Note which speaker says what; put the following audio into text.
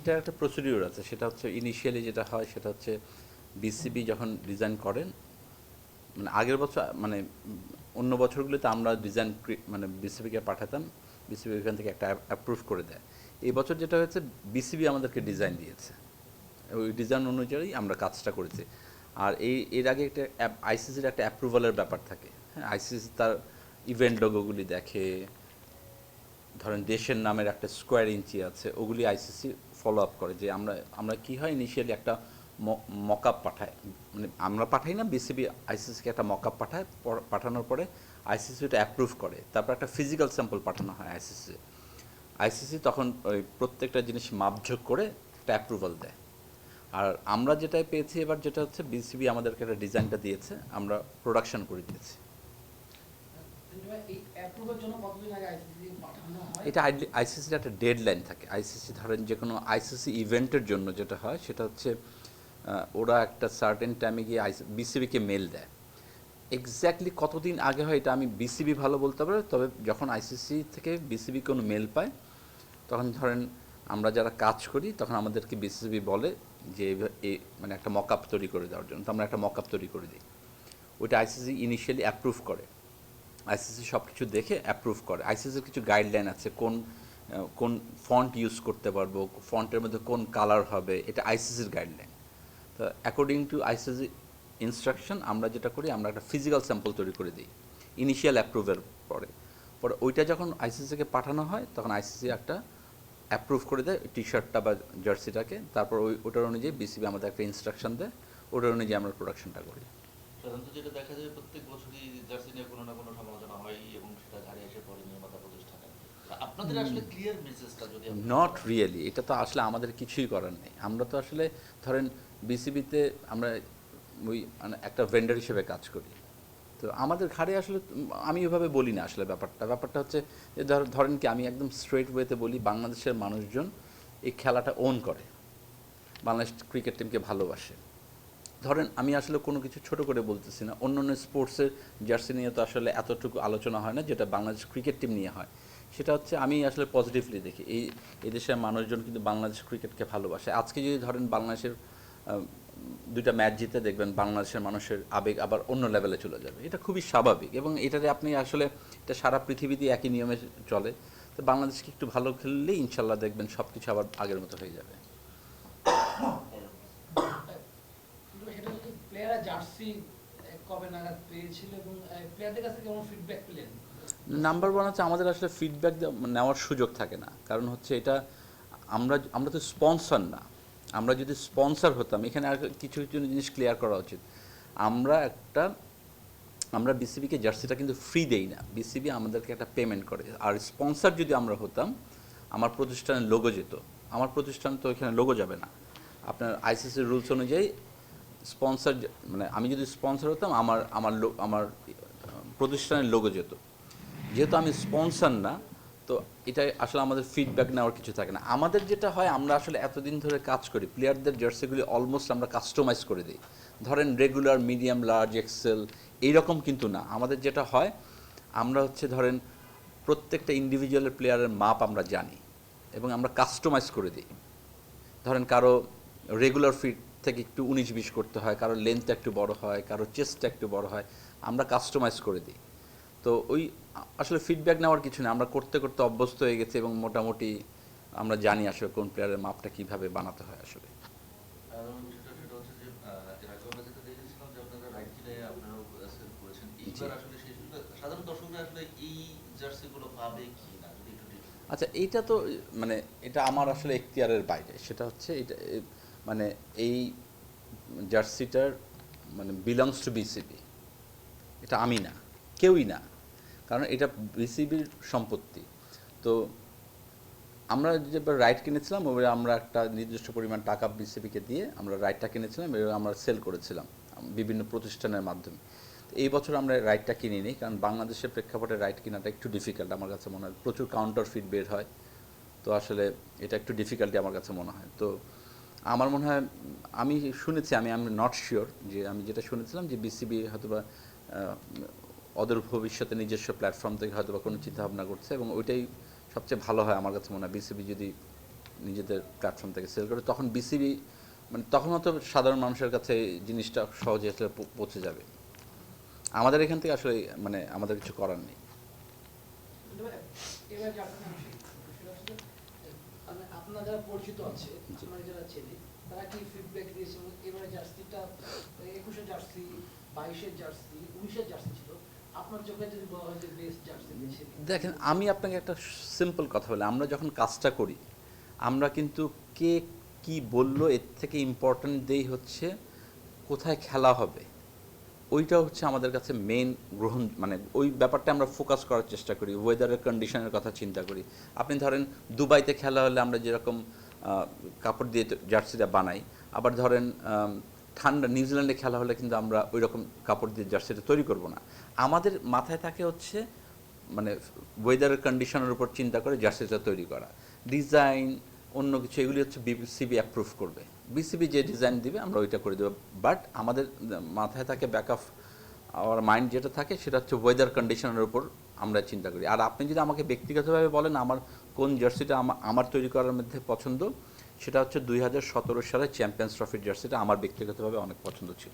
Speaker 1: এটার একটা প্রসিডিউর আছে। সেটা হচ্ছে ইনিশিয়ালি যেটা হয়, সেটা হচ্ছে বিসিবি যখন ডিজাইন করেন মানে আগের বছর মানে অন্য বছরগুলোতে আমরা ডিজাইন মানে বিসিবিকে পাঠাতাম বিসিবি ওইখান থেকে একটা অ্যাপ্রুভ করে দেয়। এই বছর যেটা হয়েছে বিসিবি আমাদেরকে ডিজাইন দিয়েছে। ওই ডিজাইন অনুযায়ী আমরা কাজটা করেছি। আর এই, এর আগে একটা আইসিসির একটা অ্যাপ্রুভালের ব্যাপার থাকে। হ্যাঁ আইসিসি তার ইভেন্ট লোগোগুলি দেখে, ধরেন দেশের নামের একটা স্কোয়ার ইঞ্চি আছে, ওগুলি আইসিসি ফলো আপ করে যে আমরা আমরা কি হয় ইনিশিয়ালি একটা মকআপ পাঠায়। মানে আমরা পাঠাই না বিসিবি আইসিসিকে একটা মকআপ পাঠায়, পর- পাঠানোর পরে আইসিসি ওটা অ্যাপ্রুভ করে। তারপর একটা ফিজিক্যাল স্যাম্পল পাঠানো হয় আইসিসি আইসিসি তখন ওই প্রত্যেকটা জিনিস মাপঝোক করে একটা অ্যাপ্রুভাল দেয়। আর আমরা যেটা পেয়েছি এবার যেটা হচ্ছে বিসিবি আমাদেরকে একটা ডিজাইনটা দিয়েছে, আমরা প্রোডাকশন করে দিয়েছি। এটা আইসিসির একটা ডেড লাইন থাকে। আইসিসি ধরেন যে কোনো আইসিসি ইভেন্টের জন্য যেটা হয়, সেটা হচ্ছে ওরা একটা সার্টেন টাইমে গিয়ে বিসিবিকে মেল দেয়। এক্স্যাক্টলি কতদিন আগে হয় এটা আমি বিসিবি ভালো বলতে পারি তবে যখন আইসিসি থেকে বিসিবি কোনো মেল পায়, তখন ধরেন আমরা যারা কাজ করি, তখন আমাদেরকে বিসিবি বলে যে মানে একটা মকআপ তৈরি করে দেওয়ার জন্য। তো আমরা একটা মকআপ তৈরি করে দিই। ওইটা আইসিসি ইনিশিয়ালি অ্যাপ্রুভ করে। আইসিসি সব কিছু দেখে অ্যাপ্রুভ করে। আইসিসির কিছু গাইডলাইন আছে, কোন কোন ফন্ট ইউজ করতে পারব ফন্টের মধ্যে কোন কালার হবে, এটা আইসিসির গাইডলাইন তো অ্যাকর্ডিং টু আইসিসি ইনস্ট্রাকশন আমরা যেটা করি, আমরা একটা ফিজিক্যাল স্যাম্পল তৈরি করে দিই ইনিশিয়াল অ্যাপ্রুভের পরে। পরে ওইটা যখন আইসিসিকে পাঠানো হয়, তখন আইসিসি একটা অ্যাপ্রুভ করে দেয় টি শার্টটা বা জার্সিটাকে তারপর ওই, ওটার অনুযায়ী বিসিবি আমাদের একটা ইনস্ট্রাকশন দেয়, ওটার অনুযায়ী আমরা প্রোডাকশনটা করি।
Speaker 2: সাধারণত যেটা দেখা যায় প্রত্যেক বছরই জার্সি নিয়ে কোনো না কোনো সমালোচনা হয় এবং সেটা ঝাড়ে এসে পড়ে নির্মাতা প্রতিষ্ঠানে। আপনাদের আসলে ক্লিয়ার মেসেজটা যদি
Speaker 1: নট রিয়েলি এটা তো আসলে আমাদের কিছুই করার নেই। আমরা তো আসলে ধরেন বিসিবিতে আমরা ওই মানে একটা ভেন্ডার হিসেবে কাজ করি। তো আমাদের ঘাড়ে আসলে আমি ওইভাবে বলি না আসলে ব্যাপারটা। ব্যাপারটা হচ্ছে ধরেন কি আমি একদম স্ট্রেট ওয়েতে বলি বাংলাদেশের মানুষজন এই খেলাটা ওন করে। বাংলাদেশ ক্রিকেট টিমকে ভালোবাসে। ধরেন, আমি আসলে কোনো কিছু ছোট করে বলতেছি না। অন্য অন্য স্পোর্টসের জার্সি নিয়ে তো আসলে এতটুকু আলোচনা হয় না, যেটা বাংলাদেশ ক্রিকেট টিম নিয়ে হয়। সেটা হচ্ছে আমি আসলে পজিটিভলি দেখি। এই এদেশের মানুষজন কিন্তু বাংলাদেশ ক্রিকেটকে ভালোবাসে। আজকে যদি ধরেন বাংলাদেশের দুইটা ম্যাচ জিতে দেখবেন, বাংলাদেশের মানুষের আবেগ আবার অন্য লেভেলে চলে যাবে। এটা খুবই স্বাভাবিক এবং এটাতে আপনি আসলে, এটা সারা পৃথিবীতে একই নিয়মে চলে। তো বাংলাদেশকে একটু ভালো খেললেই ইনশাল্লাহ দেখবেন সব কিছু আবার আগের মতো হয়ে যাবে। নাম্বার ওয়ান হচ্ছে আমাদের আসলে ফিডব্যাক নেওয়ার সুযোগ থাকে না। কারণ হচ্ছে এটা আমরা আমরা তো স্পন্সর না। আমরা যদি স্পন্সর হতাম, এখানে আর কিছু কিছু জিনিস ক্লিয়ার করা উচিত। আমরা একটা, আমরা বিসিবিকে জার্সিটা কিন্তু ফ্রি দেই না। বিসিবি আমাদেরকে একটা পেমেন্ট করে। আর স্পন্সর যদি আমরা হতাম, আমার প্রতিষ্ঠানের লোগো যেত। আমার প্রতিষ্ঠান তো এখানে লোগো যাবে না। আপনার আইসিসির রুলস অনুযায়ী স্পন্সর মানে আমি যদি স্পন্সর হতাম, আমার আমার আমার প্রতিষ্ঠানের লোগো যেত। যেহেতু আমি স্পন্সর না, তো এটা আসলে আমাদের ফিডব্যাক নেওয়ার কিছু থাকে না। আমাদের যেটা হয়, আমরা আসলে এতদিন ধরে কাজ করি প্লেয়ারদের জার্সিগুলি অলমোস্ট আমরা কাস্টমাইজ করে দিই। ধরেন রেগুলার মিডিয়াম লার্জ এক্সেল এইরকম কিন্তু না। আমাদের যেটা হয়, আমরা হচ্ছে ধরেন প্রত্যেকটা ইন্ডিভিজুয়ালের প্লেয়ারের মাপ আমরা জানি এবং আমরা কাস্টমাইজ করে দিই। ধরেন কারও রেগুলার ফিট থেকে একটু উনিশ বিশ করতে হয় কারও লেন্থ একটু বড় হয় কারও চেস্টটা একটু বড় হয় আমরা কাস্টমাইজ করে দিই। তো ওই আসলে ফিডব্যাক নেওয়ার কিছু না আমরা করতে করতে অভ্যস্ত হয়ে গেছি এবং মোটামুটি আমরা জানি আসলে কোন প্লেয়ারের মাপটা কীভাবে বানাতে হয় আসলে। আচ্ছা এইটা তো মানে এটা আমার আসলে এখতিয়ারের বাইরে। সেটা হচ্ছে এটা মানে এই জার্সিটার মানে বিলংস টু বিসিবি এটা আমি না, কেউই না, কারণ এটা বিসিবির সম্পত্তি। তো আমরা যে রাইট কিনেছিলাম ওই আমরা একটা নির্দিষ্ট পরিমাণ টাকা বিসিবিকে দিয়ে আমরা রাইটটা কিনেছিলাম, এবার আমরা সেল করেছিলাম বিভিন্ন প্রতিষ্ঠানের মাধ্যমে। এই বছর আমরা রাইটটা কিনিনি কারণ বাংলাদেশের প্রেক্ষাপটে রাইট কেনাটা একটু ডিফিকাল্ট আমার কাছে মনে হয়। প্রচুর কাউন্টার ফিট বের হয়, তো আসলে এটা একটু ডিফিকাল্টি আমার কাছে মনে হয়। তো আমার মনে হয় আমি শুনেছি আমি আমি নট শিওর যে আমি যেটা শুনেছিলাম যে বিসিবি হয়তোবা আহ, অদূর ভবিষ্যতে নিজস্ব প্ল্যাটফর্ম থেকে হয়তোবা কোনো চিন্তা ভাবনা করছে এবং ওইটাই সবচেয়ে ভালো হয় আমার কাছে মনে হয়। বিসিবি যদি নিজেদের প্ল্যাটফর্ম থেকে সেল করে তখন বিসিবি মানে তখন হয়তো সাধারণ মানুষের কাছে জিনিসটা সহজে আসলে পৌঁছে যাবে। আমাদের এখান থেকে আসলে মানে আমাদের কিছু করার নেই।
Speaker 3: আপনার আমি সেই- সেটা হচ্ছে যে, আপনার যারা পরিচিত আছে আপনার যারা চেনে তারা কি ফিডব্যাক দিয়েছে? এবারে জার্সিটা একুশের জার্সি বাইশের জার্সি উনিশের জার্সি ছিল। আপনার চোখে যদি বলা যে বেস্ট জার্সি বেছে নিন।
Speaker 1: দেখেন আমি আপনাকে একটা সিম্পল কথা বলি। আমরা যখন কাজটা করি আমরা কিন্তু কে কি বলল এর থেকে ইম্পর্ট্যান্ট দেই হচ্ছে কোথায় খেলা হবে। ওইটা হচ্ছে আমাদের কাছে মেন গ্রহণ মানে ওই ব্যাপারটা আমরা ফোকাস করার চেষ্টা করি ওয়েদারের কন্ডিশনের কথা চিন্তা করি। আপনি ধরেন, দুবাইতে খেলা হলে আমরা যেরকম কাপড় দিয়ে জার্সিটা বানাই, আবার ধরেন ঠান্ডা নিউজিল্যান্ডে খেলা হলে কিন্তু আমরা ওই রকম কাপড় দিয়ে জার্সিটা তৈরি করব না। আমাদের মাথায় থাকে হচ্ছে মানে ওয়েদারের কন্ডিশনের উপর চিন্তা করে জার্সিটা তৈরি করা। ডিজাইন অন্য কিছু, এগুলি হচ্ছে বিসিবি অ্যাপ্রুভ করবে। বিসিবি যে ডিজাইন দিবে, আমরা ওইটা করে দেবো। বাট আমাদের মাথায় থাকে ব্যাক আপ আমার মাইন্ড যেটা থাকে, সেটা হচ্ছে ওয়েদার কন্ডিশনের উপর আমরা চিন্তা করি। আর আপনি যদি আমাকে ব্যক্তিগতভাবে বলেন, আমার কোন জার্সিটা আমা- আমার তৈরি করার মধ্যে পছন্দ, সেটা হচ্ছে দুই হাজার সতেরো সালে চ্যাম্পিয়ন্স ট্রফির জার্সিটা আমার ব্যক্তিগতভাবে অনেক পছন্দ ছিল।